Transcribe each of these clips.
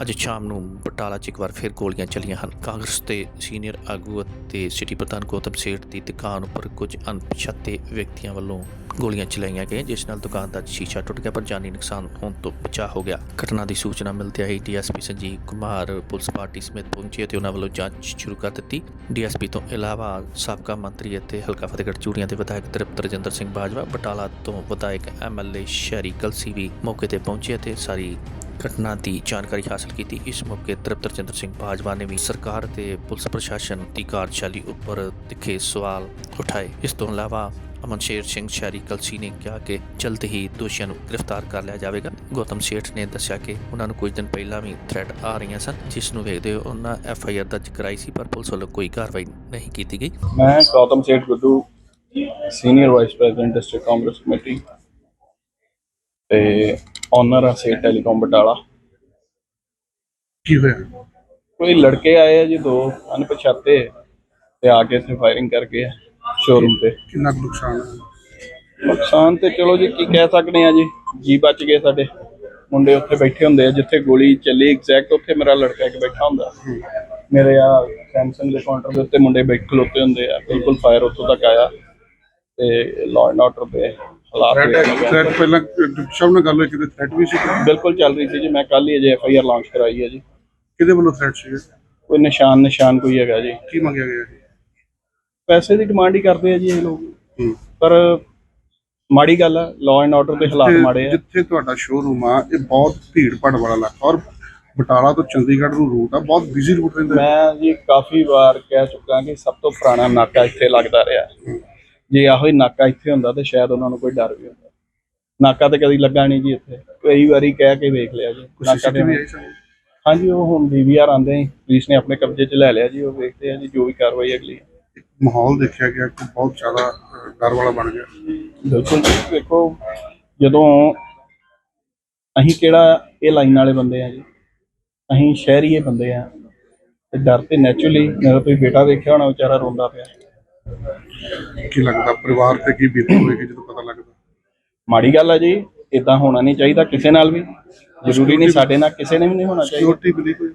ਅੱਜ ਸ਼ਾਮ ਨੂੰ ਬਟਾਲਾ 'ਚ ਇੱਕ ਵਾਰ ਫਿਰ ਗੋਲੀਆਂ ਚੱਲੀਆਂ ਹਨ। ਕਾਂਗਰਸ ਦੇ ਸੀਨੀਅਰ ਆਗੂ ਅਤੇ ਸਿਟੀ ਪ੍ਰਧਾਨ ਗੌਤਮ ਸੇਠ ਦੀ ਦੁਕਾਨ ਉੱਪਰ ਕੁਝ ਅਣਪਛਾਤੇ ਵਿਅਕਤੀਆਂ ਵੱਲੋਂ ਗੋਲੀਆਂ ਚਲਾਈਆਂ ਗਈਆਂ, ਜਿਸ ਨਾਲ ਦੁਕਾਨ ਦਾ ਸ਼ੀਸ਼ਾ ਟੁੱਟ ਗਿਆ ਪਰ ਜਾਨੀ ਨੁਕਸਾਨ ਹੋਣ ਤੋਂ ਬਚਾ ਹੋ ਗਿਆ। ਘਟਨਾ ਦੀ ਸੂਚਨਾ ਮਿਲਦਿਆਂ ਹੀ DSP Sanjeev Kumar police party ਸਮੇਤ ਪਹੁੰਚੇ ਅਤੇ ਉਹਨਾਂ ਵੱਲੋਂ ਜਾਂਚ ਸ਼ੁਰੂ ਕਰ ਦਿੱਤੀ। ਡੀਐਸਪੀ ਤੋਂ ਇਲਾਵਾ ਸਾਬਕਾ ਮੰਤਰੀ ਅਤੇ ਹਲਕਾ ਫਤਿਹਗੜ੍ਹ ਚੂੜੀਆਂ ਦੇ ਵਿਧਾਇਕ ਤ੍ਰਿਪਤ ਰਜਿੰਦਰ ਸਿੰਘ ਬਾਜਵਾ, ਬਟਾਲਾ ਤੋਂ ਵਿਧਾਇਕ ਐਮਐਲਏ ਸ਼ਹਿਰੀ ਕਲਸੀ ਵੀ ਮੌਕੇ ਤੇ ਪਹੁੰਚੇ ਅਤੇ ਸਾਰੀ ਘਟਨਾ ਦੀ ਜਾਣਕਾਰੀ ਹਾਸਲ ਕੀਤੀ। ਇਸ ਮੌਕੇ ਤ੍ਰਿਪਤ ਰਜਿੰਦਰ ਸਿੰਘ ਬਾਜਵਾ ਨੇ ਵੀ ਸਰਕਾਰ ਤੇ ਪੁਲਿਸ ਪ੍ਰਸ਼ਾਸਨ ਦੀ ਕਾਰਜਸ਼ੈਲੀ ਉੱਪਰ ਤਿੱਖੇ ਸਵਾਲ ਉਠਾਏ। ਇਸ ਤੋਂ ਇਲਾਵਾ ਅਮਨਸ਼ੇਰ ਸਿੰਘ ਸ਼ਹਿਰੀ ਕਲਸੀ ਨੇ ਕਿਹਾ ਕਿ ਜਲਦ ਹੀ ਦੋਸ਼ੀਆਂ ਨੂੰ ਗ੍ਰਿਫਤਾਰ ਕਰ ਲਿਆ ਜਾਵੇਗਾ। ਗੌਤਮ ਸੇਠ ਨੇ ਦੱਸਿਆ ਕਿ ਉਹਨਾਂ ਨੂੰ ਕੁਝ ਦਿਨ ਪਹਿਲਾਂ ਵੀ ਥ੍ਰੈਟ ਆ ਰਹੀਆਂ ਸਨ ਜਿਸ ਨੂੰ ਵੇਖਦੇ ਹੋਏ ਉਹਨਾਂ ਐਫ ਆਈ ਆਰ ਦਰਜ ਕਰਾਈ ਸੀ ਪਰ ਪੁਲਿਸ ਵੱਲੋਂ ਕੋਈ ਕਾਰਵਾਈ ਨਹੀਂ ਕੀਤੀ ਗਈ। ਮੈਂ Gautam Seth Guddu senior vice president district Congress committee ਤੇ ਓਨਰ ਆ ਸੇਠ ਟੈਲੀਕਾਮ ਬਟਾਲਾ। ਕੀ ਹੋਇਆ? ਕੋਈ ਲੜਕੇ ਆਏ ਆ ਜੀ ਦੋ ਅਣਪਛਾਤੇ ਤੇ ਆ ਕੇ ਇੱਥੇ ਫਾਇਰਿੰਗ ਕਰਕੇ ਸ਼ੋਰੂਮ ਤੇ। ਕਿੰਨਾ ਕੁ ਨੁਕਸਾਨ ਹੈ? ਨੁਕਸਾਨ ਤੇ ਚਲੋ ਜੀ ਕੀ ਕਹਿ ਸਕਦੇ ਆ ਜੀ? ਜੀ ਬਚ ਗਏ ਸਾਡੇ। ਮੁੰਡੇ ਉੱਥੇ ਬੈਠੇ ਹੁੰਦੇ ਆ ਜਿੱਥੇ ਗੋਲੀ ਚੱਲੀ ਐਗਜ਼ੈਕਟ ਉੱਥੇ ਮੇਰਾ ਲੜਕਾ ਇੱਕ ਬੈਠਾ ਹੁੰਦਾ। ਮੇਰੇ ਆ ਸੈਮਸੰਗ ਦੇ ਕਾਊਂਟਰ ਦੇ ਉੱਤੇ ਮੁੰਡੇ ਬੈਠ ਖਲੋਤੇ ਹੁੰਦੇ ਆ ਬਿਲਕੁਲ ਫਾਇਰ ਉੱਥੋਂ ਤੱਕ ਆਇਆ। ਤੇ ਲਾਅ ਐਂਡ ਆਰਡਰ ਦੇ ਹਾਲਾਤ ਥ੍ਰੈਟ ਵੇਖ ਕੇ ਥ੍ਰੈਟ ਪਹਿਲਾਂ ਸਭ ਨਾਲ ਗੱਲ ਹੋਈ ਕਿਤੇ ਥ੍ਰੈਟ ਵੀ ਸੀ ਬਿਲਕੁਲ ਚੱਲ ਰਹੀ ਸੀ ਜੀ ਮੈਂ ਕੱਲ ਹੀ ਅਜੇ ਐਫ ਆਈ ਆਰ ਲਾਂਚ ਕਰਾਈ ਹੈ ਜੀ। ਕਿਹਦੇ ਵੱਲੋਂ ਥ੍ਰੈਟ ਸੀ ਕੋਈ ਨਿਸ਼ਾਨ ਨਿਸ਼ਾਨ ਕੋਈ ਹੈਗਾ ਜੀ। ਕੀ ਮੰਗਿਆ ਗਿਆ ਜੀ? ਪੈਸੇ ਦੀ ਡਿਮਾਂਡ ਹੀ ਕਰਦੇ ਆ ਜੀ ਇਹ ਲੋਕ। ਪਰ ਮਾੜੀ ਗੱਲ ਆ ਲਾਅ ਐਂਡ ਆਰਡਰ ਦੇ ਹਾਲਾਤ ਮਾੜੇ ਆ। ਜਿੱਥੇ ਤੁਹਾਡਾ ਸ਼ੋਰੂਮ ਆ ਇਹ ਬਹੁਤ ਭੀੜ ਭੜ ਵਾਲਾ ਇਲਾਕਾ ਔਰ ਬਟਾਲਾ ਤੋਂ ਚੰਡੀਗੜ੍ਹ ਨੂੰ ਰੂਟ ਆ ਬਹੁਤ ਬਿਜ਼ੀ ਰੂਟ ਰਹਿੰਦਾ। ਮੈਂ ਜੀ ਕਾਫੀ ਵਾਰ ਕਹਿ ਚੁੱਕਾ ਕਿ ਸਭ ਤੋਂ ਪੁਰਾਣਾ ਨਾਕਾ ਇੱਥੇ ਲੱਗਦਾ ਰਿਹਾ। ਜੇ ਇਹੋ ਹੀ ਨਾਕਾ ਇੱਥੇ ਹੁੰਦਾ ਤੇ ਸ਼ਾਇਦ ਉਹਨਾਂ ਨੂੰ ਕੋਈ ਡਰ ਵੀ ਹੁੰਦਾ। ਨਾਕਾ ਤੇ ਕਦੀ ਲੱਗਾ ਨਹੀਂ ਜੀ ਇੱਥੇ। ਕਈ ਵਾਰੀ ਕਹਿ ਕੇ ਵੇਖ ਲਿਆ ਜੀ ਨਾਕਾ ਤੇ ਹਾਂਜੀ ਉਹ ਹੁਣ ਡੀਵੀਆਰ ਆਂਦੇ ਪੁਲਿਸ ਨੇ ਆਪਣੇ ਕਬਜ਼ੇ 'ਚ ਲੈ ਲਿਆ ਜੀ ਉਹ ਵੇਖਦੇ ਆ ਜੀ ਜੋ ਵੀ ਕਾਰਵਾਈ ਅਗਲੀ ਮਾਹੌਲ ਦੇਖਿਆ ਗਿਆ ਕਿ ਬਹੁਤ ਜ਼ਿਆਦਾ ਡਰ ਵਾਲਾ ਬਣ ਗਿਆ। ਬਿਲਕੁਲ ਜੀ ਵੇਖੋ ਜਦੋਂ ਅਸੀਂ ਕਿਹੜਾ ਇਹ ਲਾਈਨ ਵਾਲੇ ਬੰਦੇ ਆ ਜੀ ਅਸੀਂ ਸ਼ਹਿਰੀਏ ਬੰਦੇ ਆ ਤੇ ਡਰ ਤੇ ਨੈਚੁਰਲੀ ਮੇਰਾ ਕੋਈ ਬੇਟਾ ਦੇਖਿਆ ਹੋਣਾ ਵਿਚਾਰਾ ਰੋਂਦਾ ਪਿਆ। ਕੀ ਲੱਗਦਾ ਪਰਿਵਾਰ ਤੇ ਕੀ ਬੀਤੀ ਹੋਏਗੀ ਜਦੋਂ ਪਤਾ ਲੱਗਦਾ? ਮਾੜੀ ਗੱਲ ਆ ਜੀ ਇਦਾਂ ਹੋਣਾ ਨਹੀਂ ਚਾਹੀਦਾ ਕਿਸੇ ਨਾਲ ਵੀ ਜ਼ਰੂਰੀ ਨਹੀਂ ਸਾਡੇ ਨਾਲ ਕਿਸੇ ਨੇ ਵੀ ਨਹੀਂ ਹੋਣਾ ਚਾਹੀਦਾ। ਸਿਕਿਉਰਿਟੀ ਮਿਲੀ ਕੋਈ?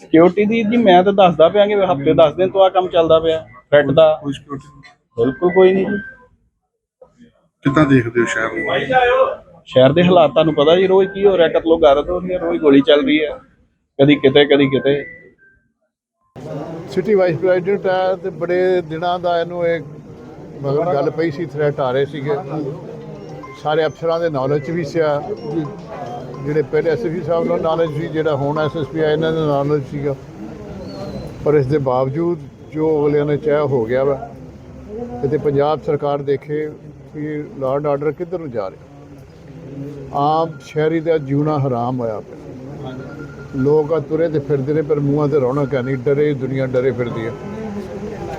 ਸਿਕਿਉਰਿਟੀ ਦੀ ਜੀ ਮੈਂ ਤਾਂ ਦੱਸਦਾ ਪਿਆ ਕਿ ਹਫ਼ਤੇ 10 ਦਿਨ ਤੋਂ ਆ ਕੰਮ ਚੱਲਦਾ ਪਿਆ ਥ੍ਰੈਟ ਦਾ। ਕੋਈ ਸਿਕਿਉਰਿਟੀ ਬਿਲਕੁਲ ਕੋਈ ਨਹੀਂ ਜੀ। ਕਿੱਦਾਂ ਦੇਖਦੇ ਹੋ ਸ਼ਹਿਰ ਨੂੰ? ਸ਼ਹਿਰ ਦੇ ਹਾਲਾਤ ਤੁਹਾਨੂੰ ਪਤਾ ਜੀ ਰੋਜ਼ ਕੀ ਹੋ ਰਿਹਾ ਕਤਲੋ ਗਾਰਤ ਹੋ ਰਹੀ ਹੈ ਰੋਜ਼ ਗੋਲੀ ਚੱਲ ਰਹੀ ਹੈ। ਕਦੀ ਕਿਤੇ ਕਦੀ ਕਿਤੇ। ਸਿਟੀ ਵਾਈਸ ਪ੍ਰੈਜ਼ੀਡੈਂਟ ਹੈ ਤੇ ਬੜੇ ਦਿਨਾਂ ਦਾ ਇਹਨੂੰ ਇਹ ਮਗਰ ਗੱਲ ਪਈ ਸੀ ਥ੍ਰੈਟ ਆ ਰਹੇ ਸੀਗੇ। ਸਾਰੇ ਅਫਸਰਾਂ ਦੇ ਨੌਲੇਜ 'ਚ ਵੀ ਸੀ ਜਿਹੜੇ ਪਹਿਲੇ ਐਸਐਸਪੀ ਸਾਹਿਬ ਨਾਲ ਨੌਲੇਜ ਸੀ, ਜਿਹੜਾ ਹੁਣ ਐਸਐਸਪੀ ਆ, ਇਹਨਾਂ ਦਾ ਨੌਲੇਜ ਸੀਗਾ। ਪਰ ਇਸ ਦੇ ਬਾਵਜੂਦ ਜੋ ਅਗਲਿਆਂ ਨੇ ਚਾਹਿਆ ਹੋ ਗਿਆ ਵਾ ਤੇ ਪੰਜਾਬ ਸਰਕਾਰ ਦੇਖੇ ਕਿ ਲਾਰਡ ਆਰਡਰ ਕਿੱਧਰ ਨੂੰ ਜਾ ਰਿਹਾ। ਆਮ ਸ਼ਹਿਰੀ ਦਾ ਜਿਉਣਾ ਹਰਾਮ ਹੋਇਆ ਪਿਆ। ਲੋਕ ਆ ਤੁਰੇ ਤੇ ਫਿਰਦੇ ਨੇ, ਪਰ ਮੂੰਹਾਂ ਤੇ ਰੌਣਕ ਹੈ ਨਹੀਂ, ਡਰੇ ਦੁਨੀਆ ਡਰੇ ਫਿਰਦੀ ਹੈ।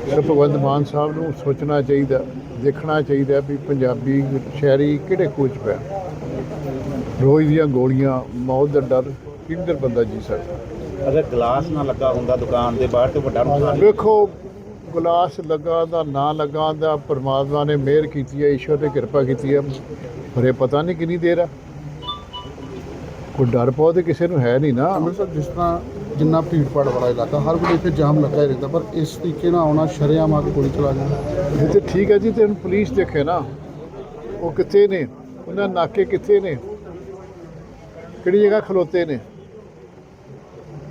ਸਰ, ਭਗਵੰਤ ਮਾਨ ਸਾਹਿਬ ਨੂੰ ਸੋਚਣਾ ਚਾਹੀਦਾ, ਦੇਖਣਾ ਚਾਹੀਦਾ ਵੀ ਪੰਜਾਬੀ ਸ਼ਹਿਰੀ ਕਿਹੜੇ ਕੋਚ ਪਿਆ। ਰੋਜ਼ ਦੀਆਂ ਗੋਲੀਆਂ ਮੌਤ ਦਾ ਡਰ ਕਿੰਦਰ ਬੰਦਾ ਜੀ ਸਕਦਾ? ਅਗਰ ਗਲਾਸ ਨਾ ਲੱਗਾ ਹੁੰਦਾ ਦੁਕਾਨ ਦੇ ਬਾਹਰ ਤੇ ਵੱਡਾ ਨੁਕਸਾਨ ਵੇਖੋ ਗਲਾਸ ਲੱਗਾ ਦਾ ਨਾ ਲੱਗਾ ਦਾ ਪਰਮਾਤਮਾ ਨੇ ਮਿਹਰ ਕੀਤੀ ਹੈ ਈਸ਼ਵਰ ਨੇ ਕਿਰਪਾ ਕੀਤੀ ਹੈ ਪਰ ਇਹ ਪਤਾ ਨਹੀਂ ਕਿੰਨੀ ਦੇਰ ਆ। ਕੋਈ ਡਰ ਪਾਉ ਤੇ ਕਿਸੇ ਨੂੰ ਹੈ ਨਹੀਂ ਨਾ। ਅੰਮ੍ਰਿਤਸਰ ਜਿਸ ਤਰ੍ਹਾਂ ਜਿੰਨਾ ਭੀੜ ਭਾੜ ਵਾਲਾ ਇਲਾਕਾ ਹਰ ਵੇਲੇ ਇੱਥੇ ਜਾਮ ਲੱਗਾ ਹੀ ਰਹਿੰਦਾ ਪਰ ਇਸ ਤਰੀਕੇ ਨਾਲ ਆਉਣਾ ਸ਼ਰੇਆਮ ਆ ਕੇ ਗੋਲੀ ਚਲਾ ਜਾਣਾ ਇਹ ਤੇ ਠੀਕ ਹੈ ਜੀ ਤੇ ਹੁਣ ਪੁਲਿਸ ਦੇਖੇ ਨਾ ਉਹ ਕਿੱਥੇ ਨੇ? ਉਹਨਾਂ ਨਾਕੇ ਕਿੱਥੇ ਨੇ? ਕਿਹੜੀ ਜਗ੍ਹਾ ਖਲੋਤੇ ਨੇ?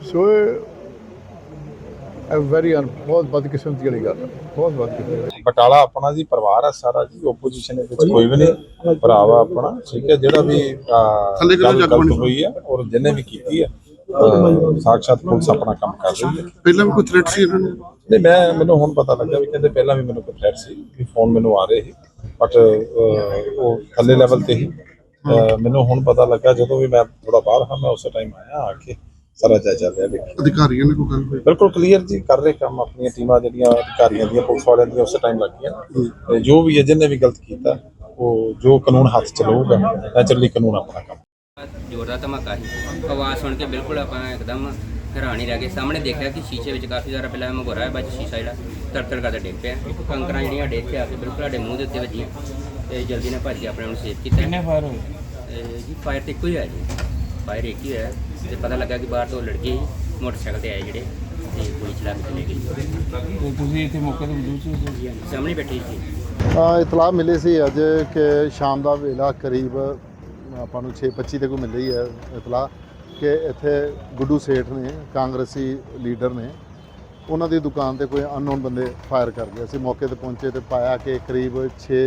ਸੋ ਇਹ ਵੈਰੀ ਬਹੁਤ ਬਦਕਿਸਮਤੀ ਵਾਲੀ ਗੱਲ ਹੈ। ਬਹੁਤ ਬਦਕਿਸਮਤੀ ਬਟਾਲਾ ਆਪਣਾ ਜੀ ਪਰਿਵਾਰ ਹੈ ਸਾਰਾ ਜੀ ਓਪੋਜੀਸ਼ਨ ਦੇ ਵਿੱਚ ਕੋਈ ਵੀ ਨਹੀਂ। ਭਰਾਵਾ ਆਪਣਾ ਠੀਕ ਹੈ ਜਿਹੜਾ ਵੀ ਥੱਲੇ ਕਿਹੜਾ ਗੱਲ ਜੱਗ ਗਲਤ ਬਣੀ? ਹੋਈ ਹੈ ਔਰ ਜਿਹਨੇ ਵੀ ਕੀਤੀ ਹੈ ਅਹ, ਸਾਕਸ਼ਾਤ ਪੁਲਿਸ ਆਪਣਾ ਕੰਮ ਕਰ ਰਹੀ ਹੈ। ਪਹਿਲਾਂ ਵੀ ਕੋਈ ਥ੍ਰੈਟ ਸੀ ਇਹਨਾਂ ਨੂੰ? ਨਹੀਂ ਮੈਂ ਮੈਨੂੰ ਹੁਣ ਪਤਾ ਲੱਗਾ ਵੀ ਕਹਿੰਦੇ ਪਹਿਲਾਂ ਵੀ ਮੈਨੂੰ ਕੋਈ ਥ੍ਰੈਟ ਸੀ ਵੀ ਫੋਨ ਮੈਨੂੰ ਆ ਰਹੇ ਸੀ ਬਟ ਉਹ ਥੱਲੇ ਲੈਵਲ ਤੇ ਹੀ ਮੈਨੂੰ ਹੁਣ ਪਤਾ ਲੱਗਾ ਜਦੋਂ ਵੀ ਮੈਂ ਥੋੜਾ ਬਾਹਰ ਹਾਂ ਮੈਂ ਉਸੇ ਟਾਈਮ ਆਇਆ ਆ ਕੇ ਸਾਰਾ ਜਾਇਜ਼ਾ ਲਿਆ ਦੇਖਿਆ। ਅਧਿਕਾਰੀਆਂ ਨੇ ਕੋਈ ਗੱਲ ਬਿਲਕੁਲ ਕਲੀਅਰ ਜੀ ਕਰ ਰਹੇ ਕੰਮ ਆਪਣੀਆਂ ਟੀਮਾਂ ਜਿਹੜੀਆਂ ਅਧਿਕਾਰੀਆਂ ਦੀਆਂ ਪੁਲਿਸ ਵਾਲਿਆਂ ਦੀਆਂ ਉਸੇ ਟਾਈਮ ਲੱਗੀਆਂ। ਤੇ ਜੋ ਵੀ ਹੈ ਜਿਹਨੇ ਵੀ ਗਲਤ ਕੀਤਾ ਉਹ ਜੋ ਕਾਨੂੰਨ ਹੱਥ ਚ ਲਊਗਾ ਨੈਚੁਰਲੀ ਕਾਨੂੰਨ ਆਪਣਾ ਕੰਮ। ਜ਼ੋਰਦਾਰ ਧਮਾਕਾ ਸੀ। ਆਵਾਜ਼ ਸੁਣ ਕੇ ਬਿਲਕੁਲ ਆਪਾਂ ਇੱਕਦਮ ਹੈਰਾਨ ਰਹਿ ਗਏ। ਸਾਹਮਣੇ ਦੇਖਿਆ ਕਿ ਸ਼ੀਸ਼ੇ ਵਿੱਚ ਕਾਫੀ ਜ਼ਿਆਦਾ ਪਹਿਲਾਂ ਮਗੋਰਾ ਹੈ ਬਾਅਦ ਸ਼ੀਸ਼ਾ ਜਿਹੜਾ ਤੜਤੜ ਕਰਦਾ ਡਿੱਗ ਪਿਆ। ਕੰਕਰਾਂ ਜਿਹੜੀਆਂ ਆ ਕੇ ਬਿਲਕੁਲ ਸਾਡੇ ਮੂੰਹ ਦੇ ਉੱਤੇ ਵੱਜੀਆਂ। ਤੇ ਜਲਦੀ ਨਾਲ ਭੱਜ ਕੇ ਆਪਣੇ ਆਪ ਨੂੰ ਸੇਫ ਕੀਤਾ। ਕਿੰਨੇ ਫਾਇਰ ਹੋਏ? ਜੀ ਫਾਇਰ ਤੇ ਇੱਕੋ ਹੀ ਹੋਇਆ ਜੀ। ਫਾਇਰ ਇੱਕ ਹੀ ਹੋਇਆ ਤੇ ਪਤਾ ਲੱਗਾ ਕਿ ਬਾਹਰ ਤੋਂ ਲੜਕੇ ਮੋਟਰਸਾਈਕਲ ਤੇ ਆਏ ਜਿਹੜੇ ਤੇ ਗੋਲੀ ਚਲਾ ਕੇ ਚਲੇ ਗਏ। ਤੁਸੀਂ ਇੱਥੇ ਮੌਕੇ ਤੇ ਮੌਜੂਦ ਸੀ ਸਾਹਮਣੇ ਬੈਠੇ ਸੀ। ਅ, ਇਤਲਾਹ ਮਿਲੀ ਸੀ ਅੱਜ ਕਿ ਸ਼ਾਮ ਦਾ ਵੇਲਾ ਕਰੀਬ ਆਪਾਂ ਨੂੰ 6:25 ਤੇ ਕੋਈ ਮਿਲੀ ਹੈ ਇਤਲਾਹ ਕਿ ਇੱਥੇ ਗੁੱਡੂ ਸੇਠ ਨੇ ਕਾਂਗਰਸੀ ਲੀਡਰ ਨੇ ਉਹਨਾਂ ਦੀ ਦੁਕਾਨ ਤੇ ਕੋਈ ਅਨਨੋਨ ਬੰਦੇ ਫਾਇਰ ਕਰ ਗਏ। ਅਸੀਂ ਮੌਕੇ ਤੇ ਪਹੁੰਚੇ ਤੇ ਪਾਇਆ ਕਿ ਕਰੀਬ 6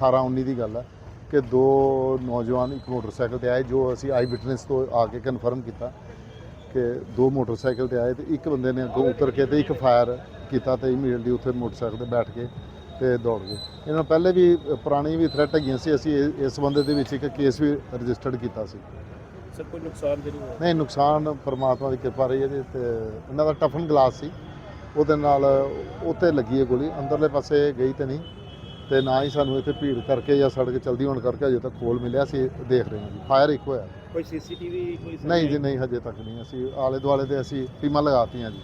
18 19 ਦੀ ਗੱਲ ਹੈ ਕਿ ਦੋ ਨੌਜਵਾਨ ਇੱਕ ਮੋਟਰਸਾਈਕਲ ਤੇ ਆਏ ਜੋ ਅਸੀਂ ਆਈ ਵਿਟਨੈਸ ਤੋਂ ਆ ਕੇ ਕਨਫਰਮ ਕੀਤਾ ਕਿ ਦੋ ਮੋਟਰਸਾਈਕਲ ਤੇ ਆਏ ਤੇ ਇੱਕ ਬੰਦੇ ਨੇ ਅੱਗੋਂ ਉਤਰ ਕੇ ਤੇ ਇੱਕ ਫਾਇਰ ਕੀਤਾ ਤੇ ਇਮੀਡੀਏਟਲੀ ਉੱਥੇ ਮੋਟਰਸਾਈਕਲ ਤੇ ਬੈਠ ਕੇ ਤੇ ਦੌੜ ਗਏ। ਇਹਨਾਂ ਪਹਿਲੇ ਵੀ ਪੁਰਾਣੀ ਵੀ ਥ੍ਰੈਟ ਹੈਗੀਆਂ ਸੀ ਅਸੀਂ ਇਸ ਬੰਦੇ ਦੇ ਵਿੱਚ ਇੱਕ ਕੇਸ ਵੀ ਰਜਿਸਟਰਡ ਕੀਤਾ ਸੀ। ਸਰ ਕੋਈ ਨੁਕਸਾਨ ਤੇ ਨਹੀਂ ਹੋਇਆ? ਨਹੀਂ ਨੁਕਸਾਨ ਪਰਮਾਤਮਾ ਦੀ ਕਿਰਪਾ ਰਹੀ ਹੈ ਜੀ ਤੇ ਇਹਨਾਂ ਦਾ ਟਫਨ ਗਲਾਸ ਸੀ। ਉਹਦੇ ਨਾਲ ਉੱਤੇ ਲੱਗੀ ਹੈ ਗੋਲੀ ਅੰਦਰਲੇ ਪਾਸੇ ਗਈ ਤੇ ਨਹੀਂ। ਤੇ ਨਾ ਹੀ ਸਾਨੂੰ ਇੱਥੇ ਭੀੜ ਕਰਕੇ ਜਾਂ ਸੜਕ ਚਲਦੀ ਹੋਣ ਕਰਕੇ ਅਜੇ ਤੱਕ ਖੋਲ ਮਿਲਿਆ ਸੀ ਦੇਖ ਰਹੇ ਹਾਂ ਜੀ। ਫਾਇਰ ਇੱਕ ਹੋਇਆ। ਕੋਈ ਸੀਸੀਟੀਵੀ ਕੋਈ ਨਹੀਂ ਜੀ ਨਹੀਂ ਹਜੇ ਤੱਕ ਨਹੀਂ। ਅਸੀਂ ਆਲੇ ਦੁਆਲੇ ਤੇ ਅਸੀਂ ਟੀਮਾਂ ਲਗਾਤੀਆਂ ਜੀ।